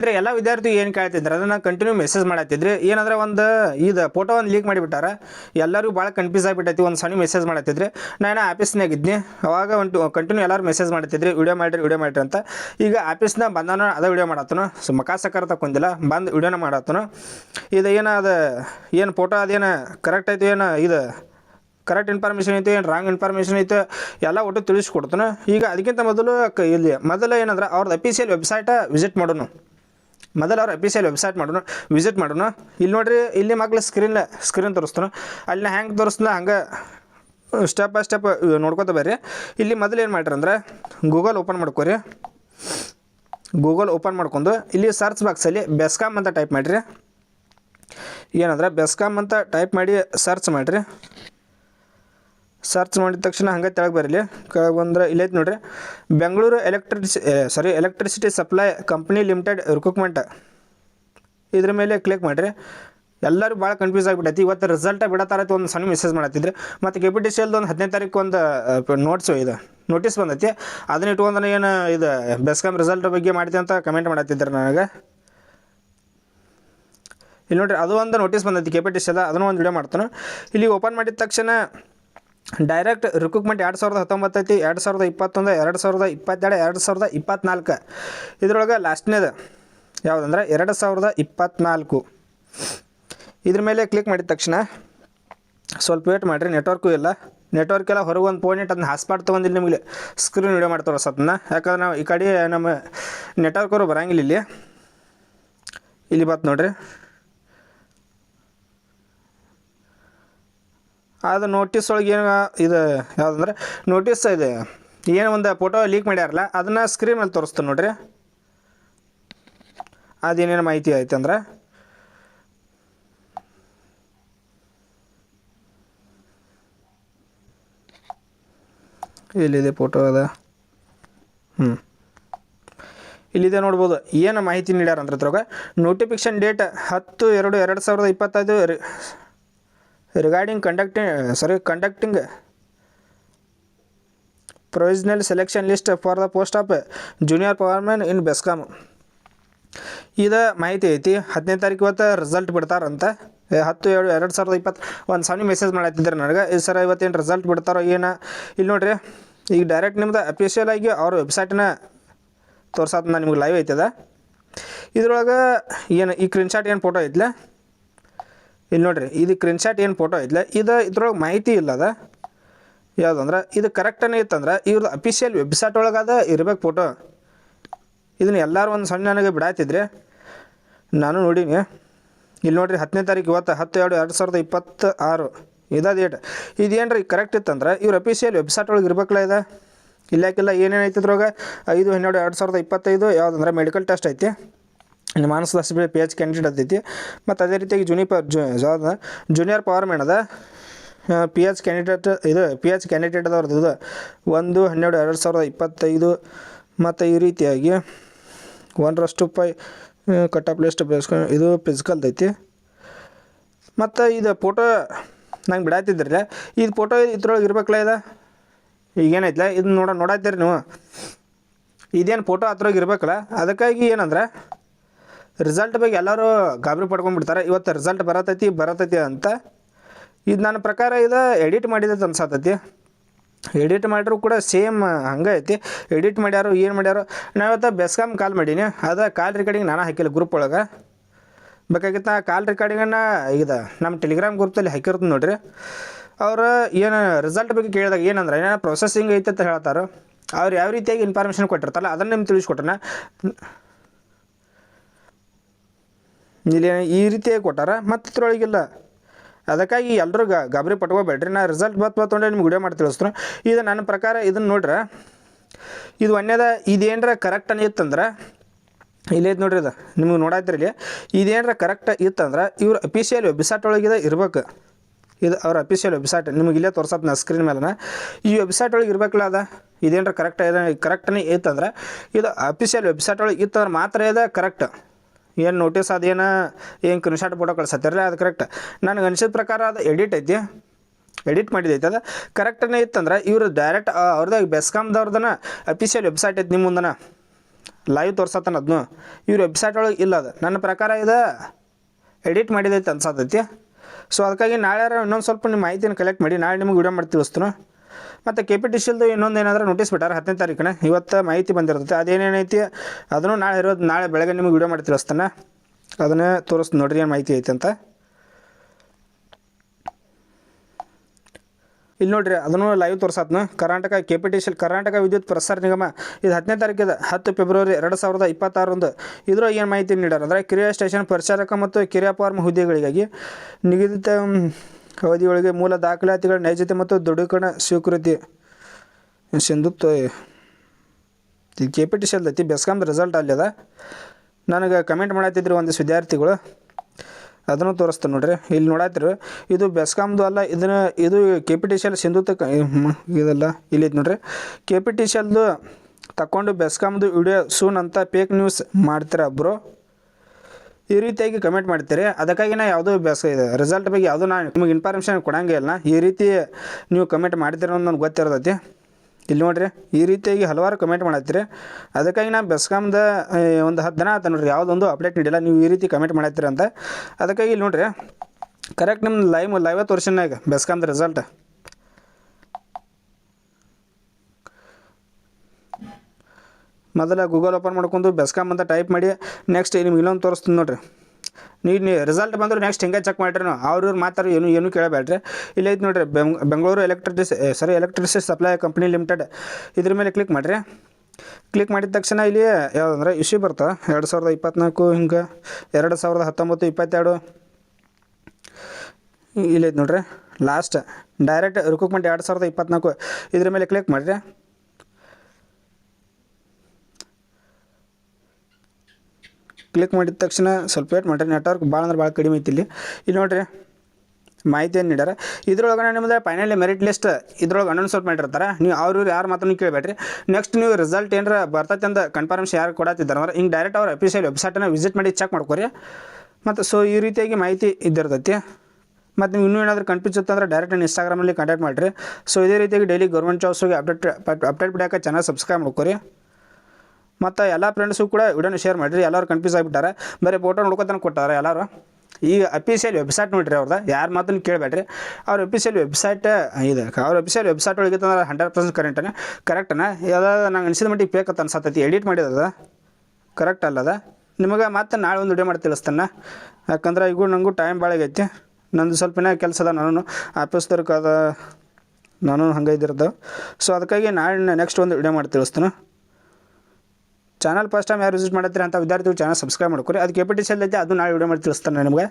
ಅಂದ್ರೆ ಎಲ್ಲ ವಿದ್ಯಾರ್ಥಿ ಏನು ಕೇಳ್ತಿದ್ರು ಅದನ್ನ ಕಂಟಿನ್ಯೂ ಮೆಸೇಜ್ ಮಾಡತ್ತಿದ್ರಿ ಏನಂದ್ರೆ ಒಂದು ಇದು ಫೋಟೋ ಒಂದು ಲೀಕ್ ಮಾಡಿಬಿಟ್ಟಾರ, ಎಲ್ಲರೂ ಭಾಳ ಕನ್ಫ್ಯೂಸ್ ಆಗಿಬಿಟ್ಟೈತಿ, ಒಂದು ಸಣ್ಣ ಮೆಸೇಜ್ ಮಾಡತ್ತಿದ್ರಿ ನಾನು ಆಫೀಸ್ನಾಗ ಇದ್ನಿ, ಅವಾಗ ಒಂದು ಕಂಟಿನ್ಯೂ ಎಲ್ಲರೂ ಮೆಸೇಜ್ ಮಾಡತ್ತಿದ್ರಿ ವಿಡಿಯೋ ಮಾಡ್ರಿ ವಿಡಿಯೋ ಮಾಡ್ರಿ ಅಂತ. ಈಗ ಆಫೀಸ್ನ ಬಂದಾನ ಅದ ವಿಡಿಯೋ ಮಾಡತ್ತನು ಸೊ ಮಕಾ ಸಕಾರ ತಗೊಂದಿಲ್ಲ ಬಂದು ವಿಡಿಯೋನ ಮಾಡತ್ತನು ಇದು ಏನು ಅದು, ಏನು ಫೋಟೋ ಅದೇನು ಕರೆಕ್ಟ್ ಐತಿ ಏನು ಇದು ಕರೆಕ್ಟ್ ಇನ್ಫಾರ್ಮೇಷನ್ ಐತೆ ಏನು ರಾಂಗ್ ಇನ್ಫಾರ್ಮೇಷನ್ ಐತೆ, ಎಲ್ಲ ಒಟ್ಟು ತಿಳಿಸ್ಕೊಡ್ತಾನೆ. ಈಗ ಅದಕ್ಕಿಂತ ಮೊದಲು ಇಲ್ಲಿ ಮೊದಲು ಏನಂದ್ರೆ ಅವ್ರದ್ದು ಅಫಿಷಿಯಲ್ ವೆಬ್ಸೈಟ ವಿಸಿಟ್ ಮಾಡೋಣ ಮೊದಲು ಅವ್ರ ಅಫಿಷಿಯಲ್ ವೆಬ್ಸೈಟ್ ಮಾಡೋಣ, ವಿಸಿಟ್ ಮಾಡೋಣ. ಇಲ್ಲಿ ನೋಡ್ರಿ, ಇಲ್ಲಿ ಮಕ್ಳು ಸ್ಕ್ರೀನ್ ಸ್ಕ್ರೀನ್ ತೋರಿಸ್ತಾನೆ. ಅಲ್ಲಿ ಹೆಂಗೆ ತೋರಿಸ್ತಾನ, ಹಂಗೆ ಸ್ಟೆಪ್ ಬೈ ಸ್ಟೆಪ್ ನೋಡ್ಕೊತ ಬರ್ರಿ. ಇಲ್ಲಿ ಮೊದಲು ಏನು ಮಾಡ್ರಿ ಅಂದ್ರೆ ಗೂಗಲ್ ಓಪನ್ ಮಾಡ್ಕೋರಿ. ಗೂಗಲ್ ಓಪನ್ ಮಾಡ್ಕೊಂಡು, ಇಲ್ಲಿ ಸರ್ಚ್ ಬಾಕ್ಸಲ್ಲಿ ಬೆಸ್ಕಾಮ್ ಅಂತ ಟೈಪ್ ಮಾಡಿರಿ. ಏನಂದ್ರೆ ಬೆಸ್ಕಾಮ್ ಅಂತ ಟೈಪ್ ಮಾಡಿ ಸರ್ಚ್ ಮಾಡಿರಿ. ಸರ್ಚ್ ಮಾಡಿದ ತಕ್ಷಣ ಹಂಗೆ ತೆಳಗೆ ಬರಲಿ. ಕೆಳಗೆ ಬಂದ್ರೆ ಇಲ್ಲೈತೆ ನೋಡ್ರಿ. Bengaluru ಎಲೆಕ್ಟ್ರಿಸಿ sorry electricity supply company limited recruitment ಇದ್ರ ಮೇಲೆ ಕ್ಲಿಕ್ ಮಾಡಿರಿ. ಎಲ್ಲರೂ ಭಾಳ ಕನ್ಫ್ಯೂಸ್ ಆಗಿಬಿಟ್ಟೈತಿ. ಇವತ್ತು ರಿಸಲ್ಟ ಬಿಡತಾರೈತಿ ಒಂದು ಸಣ್ಣ ಮೆಸೇಜ್ ಮಾಡತ್ತಿದ್ರೆ. ಮತ್ತು ಕೆ ಪಿ ಟಿ ಸಿ ಎಲ್ದು ಒಂದು ಹದಿನೈದು ತಾರೀಕು ಒಂದು ನೋಟ್ಸು ಇದು ನೋಟಿಸ್ ಬಂದೈತಿ. ಅದನ್ನ ಇಟ್ಕೊಂಡ್ರೆ ಏನು ಇದು ಬೆಸ್ಕಾಮ್ ರಿಸಲ್ಟ್ ಬಗ್ಗೆ ಮಾಡ್ತೀವಿ ಅಂತ ಕಮೆಂಟ್ ಮಾಡತ್ತಿದ್ರು ನನಗೆ. ಇಲ್ಲಿ ನೋಡ್ರಿ, ಅದು ಒಂದು ನೋಟಿಸ್ ಬಂದೈತಿ ಕೆ ಪಿ ಟಿ ಸಿ ಅದನ್ನು ಒಂದು ವಿಡಿಯೋ ಮಾಡ್ತಾನೆ. ಇಲ್ಲಿ ಓಪನ್ ಮಾಡಿದ ತಕ್ಷಣ ಡೈರೆಕ್ಟ್ ರಿಕ್ರೂಟ್ಮೆಂಟ್ ಎರಡು ಸಾವಿರದ ಹತ್ತೊಂಬತ್ತೈತಿ ಎರಡು ಸಾವಿರದ ಇಪ್ಪತ್ತೊಂದು, ಎರಡು ಸಾವಿರದ ಇಪ್ಪತ್ತೆರಡು, ಎರಡು ಸಾವಿರದ ಇಪ್ಪತ್ತ್ನಾಲ್ಕು ಇದ್ರೊಳಗೆ ಲಾಸ್ಟ್ನೇದು ಯಾವುದಂದ್ರೆ ಎರಡು ಸಾವಿರದ ಇಪ್ಪತ್ತ್ನಾಲ್ಕು ಇದ್ರ ಮೇಲೆ ಕ್ಲಿಕ್ ಮಾಡಿದ ತಕ್ಷಣ ಸ್ವಲ್ಪ ವೇಟ್ ಮಾಡಿರಿ ನೆಟ್ವರ್ಕು ಇಲ್ಲ. ನೆಟ್ವರ್ಕ್ ಎಲ್ಲ ಹೊರಗೆ ಒಂದು ಇಟ್ಟು ಅದನ್ನ ಹಾಸ್ಪಾಟ್ ತೊಗೊಂಡಿಲ್ಲ ನಿಮಗೆ. ಸ್ಕ್ರೀನ್ ವಿಡಿಯೋ ಮಾಡಿ ಸತ್ತನ್ನ ಯಾಕಂದ್ರೆ ನಾವು ಈ ಕಡೆ ನಮ್ಮ ನೆಟ್ವರ್ಕ್ ಅವರು ಬರಂಗಿಲ್ಲ ಇಲ್ಲಿ. ಇಲ್ಲಿ ಬತ್ತು ನೋಡ್ರಿ. ಅದು ನೋಟಿಸ್ ಒಳಗೆ ಏನು, ಇದು ಯಾವುದಂದ್ರೆ ನೋಟಿಸ್ ಇದೆ. ಏನು ಒಂದು ಫೋಟೋ ಲೀಕ್ ಮಾಡ್ಯಾರಲ್ಲ, ಅದನ್ನು ಸ್ಕ್ರೀನ್ ಮೇಲೆ ತೋರಿಸ್ತೀನಿ ನೋಡ್ರಿ. ಅದೇನೇನು ಮಾಹಿತಿ ಆಯ್ತು ಅಂದ್ರೆ. ಇಲ್ಲಿದೆ ಫೋಟೋ ಅದ. ಹ್ಞೂ ಇಲ್ಲಿದೆ ನೋಡ್ಬೋದು. ಏನು ಮಾಹಿತಿ ನೀಡ್ಯಾರ ಅಂದ್ರೆ ಇದ್ರೊಳಗೆ ನೋಟಿಫಿಕೇಶನ್ ಡೇಟ್ ಹತ್ತು ಎರಡು ಎರಡು ಸಾವಿರದ ಇಪ್ಪತ್ತೈದು regarding conducting sorry conducting provisional selection list for the post of junior powerman in BESCOM ಇದು ಮಾಹಿತಿ ಐತಿ. ಹದಿನೈದು ತಾರೀಕು ಇವತ್ತು ರಿಸಲ್ಟ್ ಬಿಡ್ತಾರಂತ ಹತ್ತು ಎರಡು ಎರಡು ಸಾವಿರದ ಇಪ್ಪತ್ತು, ಒಂದು ಸಣ್ಣ ಮೆಸೇಜ್ ಮಾಡತ್ತಿದ್ರು ನನಗೆ. ಈ ಸರ ಇವತ್ತೇನು ರಿಸಲ್ಟ್ ಬಿಡ್ತಾರೋ ಏನು? ಇಲ್ಲಿ ನೋಡಿರಿ, ಈಗ ಡೈರೆಕ್ಟ್ ನಿಮ್ದು ಅಫಿಷಿಯಲ್ ಆಗಿ ಅವ್ರ ವೆಬ್ಸೈಟ್ನ ತೋರ್ಸತ್ತ ನಿಮ್ಗೆ ಲೈವ್ ಐತದ. ಇದ್ರೊಳಗೆ ಏನು, ಈ ಕ್ರೀನ್ಶಾಟ್ ಏನು ಫೋಟೋ ಐತ್ಲ? ಇಲ್ಲಿ ನೋಡ್ರಿ, ಇದು ಸ್ಕ್ರೀನ್ಶಾಟ್ ಏನು ಫೋಟೋ ಐತ್ಲ? ಇದು ಇದ್ರೊಳಗೆ ಮಾಹಿತಿ ಇಲ್ಲದ? ಯಾವುದಂದ್ರೆ, ಇದು ಕರೆಕ್ಟನೇ ಇತ್ತಂದ್ರೆ ಇವ್ರದ್ದು ಅಫಿಷಿಯಲ್ ವೆಬ್ಸೈಟ್ ಒಳಗೆ ಇರಬೇಕು ಫೋಟೋ ಇದನ್ನ ಎಲ್ಲರೂ ಒಂದು ಸಣ್ಣ ನನಗೆ ಬಿಡಾತಿದ್ರೆ. ನಾನು ನೋಡೀನಿ. ಇಲ್ಲಿ ನೋಡ್ರಿ, ಹತ್ತನೇ ತಾರೀಕು ಇವತ್ತು ಹತ್ತು ಎರಡು ಎರಡು ಸಾವಿರದ ಇಪ್ಪತ್ತು ಆರು ಇದ ಡೇಟ್ ಇದೇನ್ರಿ ಕರೆಕ್ಟ್ ಇತ್ತಂದ್ರೆ, ಇವ್ರ ಅಫಿಷಿಯಲ್ ವೆಬ್ಸೈಟ್ ಒಳಗೆ ಇರ್ಬೇಕಲ್ಲ ಇದೆ? ಇಲ್ಲಾಕಿಲ್ಲ ಏನೇನು ಐತಿ ಇದ್ರೊಳಗೆ? ಐದು, ಹನ್ನೆರಡು, ಎರಡು ಸಾವಿರದ ಇಪ್ಪತ್ತೈದು, ಯಾವುದಂದ್ರೆ ಮೆಡಿಕಲ್ ಟೆಸ್ಟ್ ಐತಿ. Manasa Das P H candidate ಅದೈತಿ. ಮತ್ತು ಅದೇ ರೀತಿಯಾಗಿ ಜೂನಿಪರ್ ಜೂ ಜೂನಿಯರ್ ಪವರ್ ಮ್ಯಾನ್ ಅದ. ಪಿ ಎಚ್ ಕ್ಯಾಂಡಿಡೇಟ್ ಇದು ಪಿ ಎಚ್ ಕ್ಯಾಂಡಿಡೇಟ್ ಅದವ್ರದ್ದು ಇದು. ಒಂದು, ಹನ್ನೆರಡು, ಎರಡು ಸಾವಿರದ ಇಪ್ಪತ್ತೈದು. ಮತ್ತು ಈ ರೀತಿಯಾಗಿ ಒಂದರಷ್ಟು ಪೈ ಕಟ್ ಆಫ್ ಲಿಸ್ಟ್ ಬೇಸ್ಕೊಂಡು ಇದು ಫಿಸಿಕಲ್ದು ಐತಿ ಮತ್ತು ಇದು ಫೋಟೋ ನಂಗೆ ಬಿಡಾತಿದ್ರಲ್ಲ ಇದು ಫೋಟೋ ಇದ್ರೊಳಗೆ ಇರ್ಬೇಕಲ್ಲ ಇದು. ಈಗೇನೈತಲ್ಲ ಇದು ನೋಡ, ನೋಡಾತಿರಿ ನೀವು. ಇದೇನು ಫೋಟೋ ಅದ್ರೊಳಗೆ ಇರ್ಬೇಕಲ್ಲ ಅದಕ್ಕಾಗಿ ಏನಂದ್ರೆ ರಿಸಲ್ಟ್ ಬಗ್ಗೆ ಎಲ್ಲರೂ ಗಾಬರಿ ಪಡ್ಕೊಂಡ್ಬಿಡ್ತಾರೆ. ಇವತ್ತು ರಿಸಲ್ಟ್ ಬರತೈತಿ ಬರತೈತಿ ಅಂತ. ಇದು ನನ್ನ ಪ್ರಕಾರ ಇದು ಎಡಿಟ್ ಮಾಡಿದ ಅನ್ಸತೈತಿ. ಎಡಿಟ್ ಮಾಡಿದ್ರು ಕೂಡ ಸೇಮ್ ಹಂಗೆ ಐತಿ. ಎಡಿಟ್ ಮಾಡ್ಯಾರು, ಏನು ಮಾಡ್ಯಾರು. ನಾವಿವತ್ತು ಬೆಸ್ಕಾಮ್ ಕಾಲ್ ಮಾಡೀನಿ. ಅದು ಕಾಲ್ ರೆಕಾರ್ಡಿಂಗ್ ನಾನು ಹಾಕಿಲ್ಲ ಗ್ರೂಪ್ ಒಳಗೆ. ಬೇಕಾಗಿತ್ತು ಕಾಲ್ ರೆಕಾರ್ಡಿಂಗನ್ನು ಇದು ನಮ್ಮ ಟೆಲಿಗ್ರಾಮ್ ಗ್ರೂಪ್ದಲ್ಲಿ ಹಾಕಿರ್ತೀನಿ ನೋಡ್ರಿ. ಅವರು ಏನು ರಿಸಲ್ಟ್ ಬಗ್ಗೆ ಕೇಳಿದಾಗ ಏನಂದ್ರೆ, ಏನೋ ಪ್ರೊಸೆಸಿಂಗ್ ಐತೆ ಅಂತ ಹೇಳ್ತಾರೆ. ಅವ್ರು ಯಾವ ರೀತಿಯಾಗಿ ಇನ್ಫಾರ್ಮೇಷನ್ ಕೊಟ್ಟಿರ್ತಾರಲ್ಲ, ಅದನ್ನು ನಿಮ್ಗೆ ತಿಳಿಸ್ಕೊಟ್ಟನ ಇಲ್ಲಿ ಈ ರೀತಿಯಾಗಿ ಕೊಟ್ಟಾರ ಮತ್ತು ಇದ್ರೊಳಗಿಲ್ಲ ಅದಕ್ಕಾಗಿ ಎಲ್ಲರೂ ಗಾಬರಿ ಪಟ್ಕೋಬೇಡ್ರಿ. ನಾ ರಿಸಲ್ಟ್ ಬತ್ ಬತ್ತೊಂಡೆ ನಿಮ್ಗೆ ವಿಡಿಯೋ ಮಾಡಿ ತಿಳಿಸ್ತೀನಿ ಇದು ನನ್ನ ಪ್ರಕಾರ ಇದನ್ನು ನೋಡ್ರೆ, ಇದು ಒಂದೇದ ಇದೇನರ ಕರೆಕ್ಟ್ ಇಲ್ಲೇ ನೋಡ್ರಿ ಇದು, ನಿಮ್ಗೆ ನೋಡಾಯ್ತಿರಿ ಇದೇನರ ಕರೆಕ್ಟ್ ಇತ್ತಂದ್ರೆ, ಇವ್ರ ಅಫಿಷಿಯಲ್ ವೆಬ್ಸೈಟ್ ಒಳಗಿದೆ ಇರ್ಬೇಕು. ಇದು ಅವ್ರ ಅಫಿಷಿಯಲ್ ವೆಬ್ಸೈಟ್ ನಿಮ್ಗೆ ಇಲ್ಲೇ ತೋರ್ಸತ್ತೆ ನಾ ಸ್ಕ್ರೀನ್ ಮೇಲೆ ಈ ವೆಬ್ಸೈಟ್ ಒಳಗೆ ಇರ್ಬೇಕಲ್ಲ ಅದ, ಇದೇನರ ಕರೆಕ್ಟ್ ಇದೆ ಕರೆಕ್ಟ್ನೇ ಇತ್ತಂದ್ರೆ, ಇದು ಅಫಿಷಿಯಲ್ ವೆಬ್ಸೈಟ್ ಒಳಗೆ ಇತ್ತಂದ್ರೆ ಮಾತ್ರ ಇದೆ ಕರೆಕ್ಟ್ ಏನು ನೋಟಿಸ್ ಅದೇನು ಏನು ಕ್ರಿನ್ಶಾಟ್ ಫೋಟೋ ಕಳ್ಸತ್ತಿರಲ್ಲ ಅದು ಕರೆಕ್ಟ್ ನನಗೆ ಅನ್ಸಿದ ಪ್ರಕಾರ ಅದು ಎಡಿಟ್ ಐತಿ. ಎಡಿಟ್ ಮಾಡಿದೈತೆ ಅದು. ಕರೆಕ್ಟನೇ ಇತ್ತಂದ್ರೆ ಇವರು ಡೈರೆಕ್ಟ್ ಅವ್ರದ್ದು ಬೆಸ್ಕಾಮ್ದವ್ರದನ ಅಫಿಷಿಯಲ್ ವೆಬ್ಸೈಟ್ ಐತಿ ನಿಮ್ಮ ಲೈವ್ ತೋರ್ಸತ್ತನ ಅದನ್ನು ಇವ್ರ ವೆಬ್ಸೈಟ್ ಒಳಗೆ ಇಲ್ಲ ಅದು. ನನ್ನ ಪ್ರಕಾರ ಇದು ಎಡಿಟ್ ಮಾಡಿದೈತೆ ಅನ್ಸತ್ತೈತಿ ಸೊ ಅದಕ್ಕಾಗಿ ನಾಳೆ ಇನ್ನೊಂದು ಸ್ವಲ್ಪ ನಿಮ್ಮ ಮಾಹಿತಿನ ಕಲೆಕ್ಟ್ ಮಾಡಿ, ನಾಳೆ ನಿಮಗೆ ವಿಡಿಯೋ ಮಾಡ್ತೀವಿ ತಿಳಿಸ್ತೀನಿ. ಮತ್ತು ಕೆ ಪಿ ಟಿ ಸಿಲ್ದು ಇನ್ನೊಂದು ಏನಾದರೂ ನೋಟಿಸ್ ಬಿಟ್ಟಾರೆ? ಹತ್ತನೇ ತಾರೀಕಿನ ಇವತ್ತು ಮಾಹಿತಿ ಬಂದಿರ್ತೈತೆ. ಅದೇನೇನೈತಿ? ಅದನ್ನು ನಾಳೆ ಇರೋದು, ನಾಳೆ ಬೆಳಗ್ಗೆ ನಿಮಗೆ ವಿಡಿಯೋ ಮಾಡಿ ತಿಳಿಸ್ತಾನೆ. ಅದನ್ನೇ ತೋರಿಸ್ತು ನೋಡ್ರಿ ಏನು ಮಾಹಿತಿ ಐತೆ ಅಂತ. ಇಲ್ಲಿ ನೋಡ್ರಿ, ಅದನ್ನು ಲೈವ್ ತೋರ್ಸತ್ನ. ಕರ್ನಾಟಕ ಕೆ ಪಿ ಟಿ ಸಿಲ್ ಕರ್ನಾಟಕ ವಿದ್ಯುತ್ ಪ್ರಸಾರ ನಿಗಮ ಇದು ಹತ್ತನೇ ತಾರೀಕಿದೆ ಹತ್ತು ಫೆಬ್ರವರಿ ಎರಡು ಸಾವಿರದ ಇಪ್ಪತ್ತಾರೊಂದು ಇದ್ರೊಳಗೆ ಏನು ಮಾಹಿತಿ ನೀಡ್ಯಾರ ಅಂದರೆ, ಕಿರಿಯ ಸ್ಟೇಷನ್ ಪರಿಚಾರಕ ಮತ್ತು ಕಿರಿಯ ಫಾರ್ಮ್ ಹುದ್ದೆಗಳಿಗಾಗಿ ನಿಗದಿತ ಅವಧಿಯೊಳಗೆ ಮೂಲ ದಾಖಲಾತಿಗಳ ನೈಜತೆ ಮತ್ತು ದೃಢೀಕರಣ ಸ್ವೀಕೃತಿ. ಸಿಂಧುತ್ವ ಇದು ಕೆ ಪಿ ಟಿ ಸಿ ಅಲ್ದೈತಿ ಬೆಸ್ಕಾಮ್ ರಿಸಲ್ಟ್ ಅಲ್ಲದ ನನಗೆ ಕಮೆಂಟ್ ಮಾಡತ್ತಿದ್ರು ಒಂದು ವಿದ್ಯಾರ್ಥಿಗಳು. ಅದನ್ನು ತೋರಿಸ್ತು ನೋಡ್ರಿ. ಇಲ್ಲಿ ನೋಡತ್ತಿರು ಇದು ಬೆಸ್ಕಾಮ್ದು ಅಲ್ಲ, ಇದನ್ನ, ಇದು K P T C L ಸಿಂಧುತ್ವ ಇದಲ್ಲ, ಇಲ್ಲಿ ನೋಡ್ರಿ. ಕೆ ಪಿ ಟಿ ಸಿ ಎಲ್ದು ತಗೊಂಡು ಬೆಸ್ಕಾಮ್ದು ವಿಡಿಯೋ ಸೂನ್ ಅಂತ ಫೇಕ್ ನ್ಯೂಸ್ ಮಾಡ್ತೀರ, ಬ್ರೋ? ಈ ರೀತಿಯಾಗಿ ಕಮೆಂಟ್ ಮಾಡ್ತೀರಿ. ಅದಕ್ಕಾಗಿ ನಾ ಯಾವುದೂ ಬೆಸ್ ಇದೆ ರಿಸಲ್ಟ್ ಬಗ್ಗೆ ಯಾವುದೂ ನಾನು ನಿಮಗೆ ಇನ್ಫಾರ್ಮೇಷನ್ ಕೊಡಂಗೇ ಇಲ್ಲ ಈ ರೀತಿ ನೀವು ಕಮೆಂಟ್ ಮಾಡ್ತೀರ ಅನ್ನೋದು ನನಗೆ ಗೊತ್ತಿರ್ತೈತಿ. ಇಲ್ಲಿ ನೋಡ್ರಿ, ಈ ರೀತಿಯಾಗಿ ಹಲವಾರು ಕಮೆಂಟ್ ಮಾಡತ್ತೀರಿ. ಅದಕ್ಕಾಗಿ ನಾನು ಬೆಸ್ಕಾಮ್ದ ಒಂದು ಹತ್ತು ದಿನ ಆತ ನೋಡ್ರಿ, ಯಾವುದೊಂದು ಅಪ್ಡೇಟ್ ನೀಡಿಲ್ಲ. ನೀವು ಈ ರೀತಿ ಕಮೆಂಟ್ ಮಾಡತ್ತೀರಂತ ಅಂತ. ಅದಕ್ಕಾಗಿ ಇಲ್ಲಿ ನೋಡ್ರಿ ಕರೆಕ್ಟ್ ನಿಮ್ಮ ಲೈವ್ ಲೈವತ್ತು ತೋರಿಸಿನಾಗ ಬೆಸ್ಕಾಮ್ದ ರಿಸಲ್ಟ್ ಮೊದಲ ಗೂಗಲ್ ಓಪನ್ ಮಾಡ್ಕೊಂಡು ಬೆಸ್ಕಾಮ್ ಅಂತ ಟೈಪ್ ಮಾಡಿ ನೆಕ್ಸ್ಟ್ ನಿಮ್ಗೆ ಇನ್ನೊಂದು ತೋರಿಸ್ತೀನಿ ನೋಡ್ರಿ. ನೀವು ನೀ ರಿಸಲ್ಟ್ ಬಂದರೂ ನೆಕ್ಸ್ಟ್ ಹಿಂಗೆ ಚೆಕ್ ಮಾಡಿರಿ ನಾವು. ಅವ್ರ ಇವ್ರು ಏನು ಏನು ಕೇಳಬೇಡ್ರಿ. ಇಲ್ಲ ಐತೆ ನೋಡ್ರಿ ಬೆಂಗ್ Bengaluru ಎಲೆಕ್ಟ್ರಿಸಿ sorry electricity supply company limited ಇದ್ರ ಮೇಲೆ ಕ್ಲಿಕ್ ಮಾಡಿರಿ. ಕ್ಲಿಕ್ ಮಾಡಿದ ತಕ್ಷಣ ಇಲ್ಲಿ ಯಾವುದಂದ್ರೆ ಇಶ್ಯೂ ಬರ್ತಾ ಎರಡು ಸಾವಿರದ ಇಪ್ಪತ್ತ್ನಾಲ್ಕು ಹಿಂಗೆ, ಎರಡು ಸಾವಿರದ ಹತ್ತೊಂಬತ್ತು, ಇಪ್ಪತ್ತೆರಡು. ಇಲ್ಲೈತೆ ನೋಡ್ರಿ. ಲಾಸ್ಟ್ ಡೈರೆಕ್ಟ್ ರಿಕ್ರೂಟ್ಮೆಂಟ್ ಎರಡು ಸಾವಿರದ ಇಪ್ಪತ್ತ್ನಾಲ್ಕು ಇದ್ರ ಮೇಲೆ ಕ್ಲಿಕ್ ಮಾಡಿರಿ. ಕ್ಲಿಕ್ ಮಾಡಿದ ತಕ್ಷಣ ಸ್ವಲ್ಪ ವೇಟ್ ಮಾಡಿರಿ. ನೆಟ್ವರ್ಕ್ ಭಾಳ ಅಂದ್ರೆ ಭಾಳ ಕಡಿಮೆ ಐತಿ ಇಲ್ಲಿ. ಇಲ್ಲಿ ನೋಡ್ರಿ ಮಾಹಿತಿಯನ್ನು ನೀಡ್ಯಾರ? ಇದ್ರೊಳಗೆ ನಿಮ್ಮದು ಫೈನಲಿ ಮೆರಿಟ್ ಲಿಸ್ಟ್ ಇದ್ರೊಳಗೆ ಅನೌನ್ಸ್ಮೆಂಟ್ ಮಾಡಿರ್ತಾರೆ. ನೀವು ಅವ್ರು ಯಾರು ಮಾತನ್ನು ಕೇಳಬೇಡ್ರಿ. ನೆಕ್ಸ್ಟ್ ನೀವು ರಿಸಲ್ಟ್ ಏನಾರ ಬರ್ತೈತೆ ಅಂತ ಕನ್ಫರ್ಮೇಷನ್ ಯಾರು ಕೊಡತ್ತಿದ್ದಾರೆ ಅಂದ್ರೆ, ಹಿಂಗೆ ಡೈರೆಕ್ಟ್ ಅವ್ರ ಅಫಿಷಿಯಲ್ ವೆಬ್ಸೈಟನ್ನು ವಿಸಿಟ್ ಮಾಡಿ ಚೆಕ್ ಮಾಡ್ಕೊರಿ. ಮತ್ತು ಸೊ ಈ ರೀತಿಯಾಗಿ ಮಾಹಿತಿ ಇದ್ದಿರ್ತೈತಿ. ಮತ್ತು ನೀವು ಇನ್ನೂ ಏನಾದರೂ ಕನ್ಫ್ಯೂಸ್ ಇತ್ತಂದ್ರೆ ಡೈರೆಕ್ಟ್ ನಾನು ಇನ್ಸ್ಟಾಗ್ರಾಮಲ್ಲಿ ಕಾಂಟ್ಯಾಕ್ಟ್ ಮಾಡಿರಿ. ಸೊ ಇದೇ ರೀತಿಯಾಗಿ ಡೈಲಿ ಗೌರ್ಮೆಂಟ್ ಜಾಬ್ಸ್ಗೆ ಅಪ್ಡೇಟ್ ಅಪ್ಡೇಟ್ ಬಿಡೋಕೆ ಚೆನ್ನಾಗಿ ಸಬ್ಸ್ಕ್ರೈಬ್ ಮಾಡ್ಕೊರಿ. ಮತ್ತು ಎಲ್ಲ ಫ್ರೆಂಡ್ಸು ಕೂಡ ವಿಡಿಯೋನ ಶೇರ್ ಮಾಡಿರಿ, ಎಲ್ಲರೂ ಕನ್ಫ್ಯೂಸ್ ಆಗಿಬಿಟ್ಟಾರೆ. ಬರೀ ಫೋಟೋ ನೋಡ್ಕೊತಾನೆ ಕೊಟ್ಟಾರೆ ಎಲ್ಲರೂ. ಈ ಅಫಿಷಿಯಲ್ ವೆಬ್ಸೈಟ್ ನೋಡಿರಿ ಅವ್ರದ್ದು ಯಾರು ಮಾತನ್ನು ಕೇಳಬೇಡ್ರಿ. ಅವ್ರ ಅಫಿಷಿಯಲ್ ವೆಬ್ಸೈಟ್ ಇದೆ, ಅವ್ರ ಅಫಿಷಿಯಲ್ ವೆಬ್ಸೈಟ್ ಒಳಗೆ ಅಂದ್ರೆ ಹಂಡ್ರೆಡ್ ಪರ್ಸೆಂಟ್ ಕರೆಂಟನೇ ಕರೆಕ್ಟನ ಯಾವ್ದಾದ್ರು ನಂಗೆ ಅನಿಸಿದ ಮಟ್ಟಿಗೆ ಫೇಕ್ ಅಂತ ಅನ್ಸತ್ತೈತಿ ಎಡಿಟ್ ಮಾಡಿದದ ಕರೆಕ್ಟ್ ಅಲ್ಲದ ನಿಮಗೆ ಮತ್ತೆ ನಾಳೆ ಒಂದು ವಿಡಿಯೋ ಮಾಡಿ ತಿಳಿಸ್ತಾನೆ. ಯಾಕಂದ್ರೆ ಈಗ ನನಗೂ ಟೈಮ್ ಭಾಳ ಆಗೈತಿ. ನಂದು ಸ್ವಲ್ಪ ಇನ್ನೂ ಕೆಲಸ ಅದ ನಾನು ಆಫೀಸ್ದವ್ರಿಗೆ ಅದ ನಾನು ಹಂಗೆ ಇದ್ದಿರ್ತಾವೆ. ಸೊ ಅದಕ್ಕಾಗಿ ನಾಳೆ ನೆಕ್ಸ್ಟ್ ಒಂದು ವಿಡಿಯೋ ಮಾಡಿ ತಿಳಿಸ್ತಾನೆ. ಚಾನಲ್ ಫಸ್ಟ್ ಟೈಮ್ ಯಾರು ವಿಸಿಟ್ ಮಾಡತ್ತೀರ ಅಂತ ವಿದ್ಯಾರ್ಥಿಗಳು ಚಾನಲ್ ಸಬ್ಸ್ಕ್ರೈಬ್ ಮಾಡ್ಕೊರಿ. ಅದು ಕೆ ಪಿ ಅದು ನಾಳೆ ವಿಡಿಯೋ ಮಾಡಿ ತಿಳಿಸ್ತಾನೆ ನಿಮಗೆ.